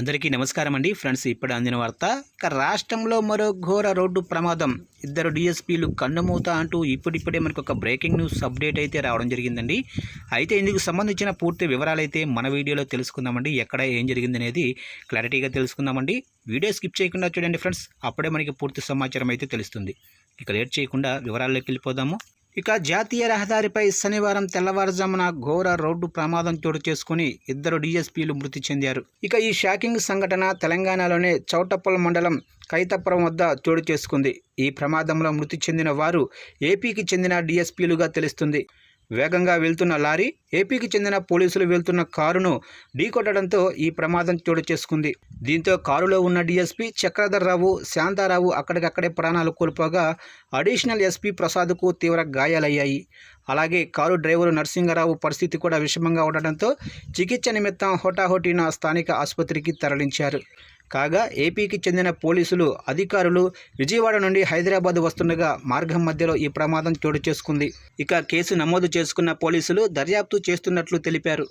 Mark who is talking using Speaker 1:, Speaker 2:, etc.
Speaker 1: అందరికీ నమస్కారం అండి. ఫ్రెండ్స్ ఇప్పుడు అందిన వార్త ఇక రాష్ట్రంలో మరో ఘోర రోడ్డు ప్రమాదం. ఇద్దరు డిఎస్పీలు కన్నుమూత అంటూ ఇప్పుడిప్పుడే మనకు ఒక బ్రేకింగ్ న్యూస్ అప్డేట్ అయితే రావడం జరిగిందండి. అయితే ఇందుకు సంబంధించిన పూర్తి వివరాలు అయితే మన వీడియోలో తెలుసుకుందామండి. ఎక్కడ ఏం జరిగింది అనేది క్లారిటీగా తెలుసుకుందామండి. వీడియో స్కిప్ చేయకుండా చూడండి ఫ్రెండ్స్. అప్పుడే మనకి పూర్తి సమాచారం అయితే తెలుస్తుంది. ఇక లేట్ చేయకుండా వివరాల్లోకి వెళ్ళిపోదాము. ఇక జాతీయ రహదారిపై శనివారం తెల్లవారుజామున ఘోర రోడ్డు ప్రమాదం చోటు చేసుకుని ఇద్దరు డీఎస్పీలు మృతి చెందారు. ఇక ఈ షాకింగ్ సంఘటన తెలంగాణలోనే చౌటప్పల్ మండలం కైతపురం వద్ద చోటు చేసుకుంది. ఈ ప్రమాదంలో మృతి చెందిన వారు ఏపీకి చెందిన డీఎస్పీలుగా తెలుస్తుంది. వేగంగా వెళ్తున్న లారీ ఏపీకి చెందిన పోలీసులు వెళ్తున్న కారును ఢీకొట్టడంతో ఈ ప్రమాదం చోటు చేసుకుంది. దీంతో కారులో ఉన్న డీఎస్పీ చక్రధర్రావు శాంతారావు అక్కడికక్కడే ప్రాణాలు కోల్పోగా అడిషనల్ ఎస్పీ ప్రసాద్కు తీవ్ర గాయాలయ్యాయి. అలాగే కారు డ్రైవరు నరసింగరావు పరిస్థితి కూడా విషమంగా ఉండడంతో చికిత్స నిమిత్తం హోటాహోటీన స్థానిక ఆసుపత్రికి తరలించారు. కాగా ఏపీకి చెందిన పోలీసులు అధికారులు విజయవాడ నుండి హైదరాబాద్ వస్తుండగా మార్గం మధ్యలో ఈ ప్రమాదం చోటు చేసుకుంది. ఇక కేసు నమోదు చేసుకున్న పోలీసులు దర్యాప్తు చేస్తున్నట్లు తెలిపారు.